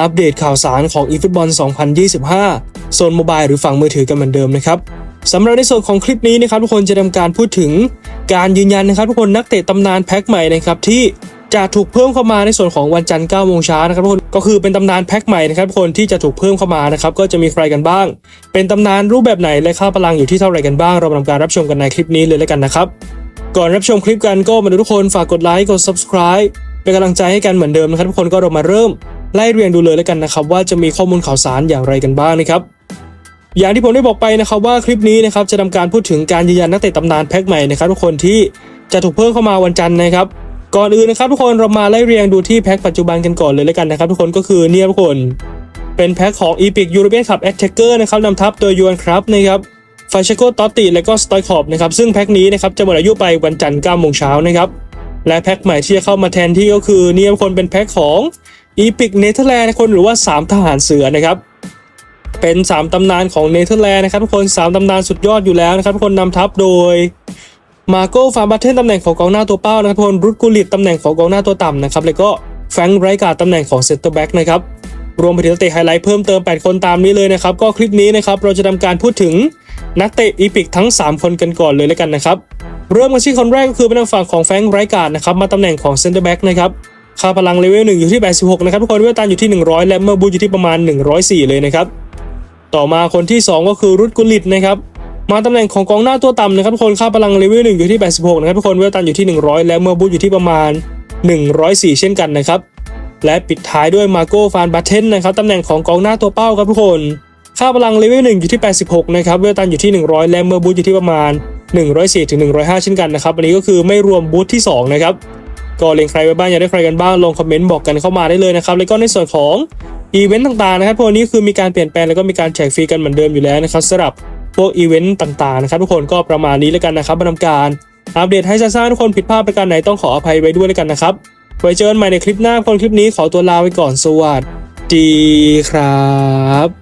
อัปเดตข่าวสารของ eFootball 2025 โซนโมบายหรือฝั่งมือถือกันเหมือนเดิมนะครับสำหรับในส่วนของคลิปนี้นะครับทุกคนจะทำการพูดถึงการยืนยันนะครับทุกคนนักเตะตำนานแพ็คใหม่นะครับที่จะถูกเพิ่มเข้ามาในส่วนของวันจันทร์9โมงเช้านะครับทุกคนก็คือเป็นตำนานแพ็คใหม่นะครับทุกคนที่จะถูกเพิ่มเข้ามานะครับก็จะมีใครกันบ้าง เป็นตำนานรูปแบบไหนและค่าพลังอยู่ที่เท่าไหร่กันบ้าง เรามาทำการรับชมกันในคลิปนี้เลยแล้วกันนะครับก่อนรับชมคลิปกันก็มาดูทุกคนฝากกดไลค์กด subscribe เป็นกำลังใจให้กันเหมือนเดิมนะครับทุกคนก็เรามาเริ่ม ไล่เรียงดูเลยแล้วกันนะครับว่าจะมีข้อมูลข่าวสารอย่างไรกันบ้างนะครับอย่างที่ผมได้บอกไปนะครับว่าคลิปนี้นะครับจะทำการพูดถึงการยืนยันนักเตะตำนานแพ็คใหม่นะครับทุกคนที่จะถูกเพิ่มเข้ามาวันจันทร์นะครับ ก่อนอื่นนะครับทุกคนเรามาไล่เรียงดูที่แพ็คปัจจุบันกันก่อนเลยแล้วกันนะครับทุกคนก็คือเนี่ยทุกคนเป็นแพ็คของ Epic European Cup Attacker นะครับนำทัพโดยยูนครับนะครับฟาเชโกตอตติและก็สไตคอบนะครับซึ่งแพ็คนี้นะครับจะหมดอายุไปวันจันทร์9โมงเช้านะครับและแพ็คใหม่ที่จะเข้ามาแทนที่ก็คือเนี่ยทุกคนเป็นแพ็คของ Epic Netherlands คนหรือว่า 3 ทหารเสือนะครับเป็น 3 ตำนานของเนเธอร์แลนด์นะครับทุกคน 3 ตำนานสุดยอดอยู่แล้วนะครับทุกคนนำทัพโดยมาโก้ฟาร์บัตเทนตำแหน่งของกองหน้าตัวเป้านะครับทุกคนรุดกูลิตตำแหน่งของกองหน้าตัวต่ำนะครับแล้วก็แฟรงค์ไรการ์ดตำแหน่งของเซนเตอร์แบ็กนะครับรวมไปถึงนักเตะไฮไลท์เพิ่มเติม 8 คนตามนี้เลยนะครับ ก็คลิปนี้นะครับเราจะทำการพูดถึงนักเตะอีพิกทั้ง 3 คนกันก่อนเลยแล้วกันนะครับเริ่มกันที่คนแรกก็คือเป็นทางฝั่งของแฟรงค์ไรการ์ดนะครับมาตำแหน่งของเซนเตอร์แบ็กนะครับ ค่าพลังเลเวล1อยู่ที่ 86 นะครับทุกคนเวลตันอยู่ที่ 100 และเมอร์บูอยู่ที่ประมาณ 104 เลยนะครับ ต่อมาคนที่ 2 ก็คือรุดกุลิตนะครับ มาตำแหน่งของกองหน้าตัวต่ำนะครับทุกคนค่าพลังเลเวล1อยู่ที่ 86 นะครับทุกคนเวลตันอยู่ที่ 100 และเมื่อบูอยู่ที่ประมาณ 104 เช่นกันนะครับ และปิดท้ายด้วยมาโก้ฟานบัตเทนนะครับตำแหน่งของกองหน้าตัวเป้าครับทุกคน ค่าพลังเลเวล1อยู่ที่ 86 นะครับเวลตันอยู่ที่ 100 และเมื่อบูอยู่ที่ประมาณ 104ถึง105 เช่นกันนะครับอันนี้ก็คือไม่รวมบูทที่2นะครับ ก็เล็งใครไว้บ้างอยากได้ใครกันบ้างลงคอมเมนต์บอกกันเข้ามาได้เลยนะครับแล้วก็ในส่วนของอีเวนต์ต่างๆนะครับพวกนี้คือมีการเปลี่ยนแปลงแล้วก็มีการแจกฟรีกันเหมือนเดิมอยู่แล้วนะครับสำหรับพวกอีเวนต์ต่างๆนะครับทุกคนก็ประมาณนี้แล้วกันนะครับมาทำการอัปเดตให้ซ่าๆทุกคนผิดพลาดประการไหนต้องขออภัยไว้ด้วยแล้วกันนะครับไว้เจอกันใหม่ในคลิปหน้าคนคลิปนี้ขอตัวลาไปก่อนสวัสดีครับ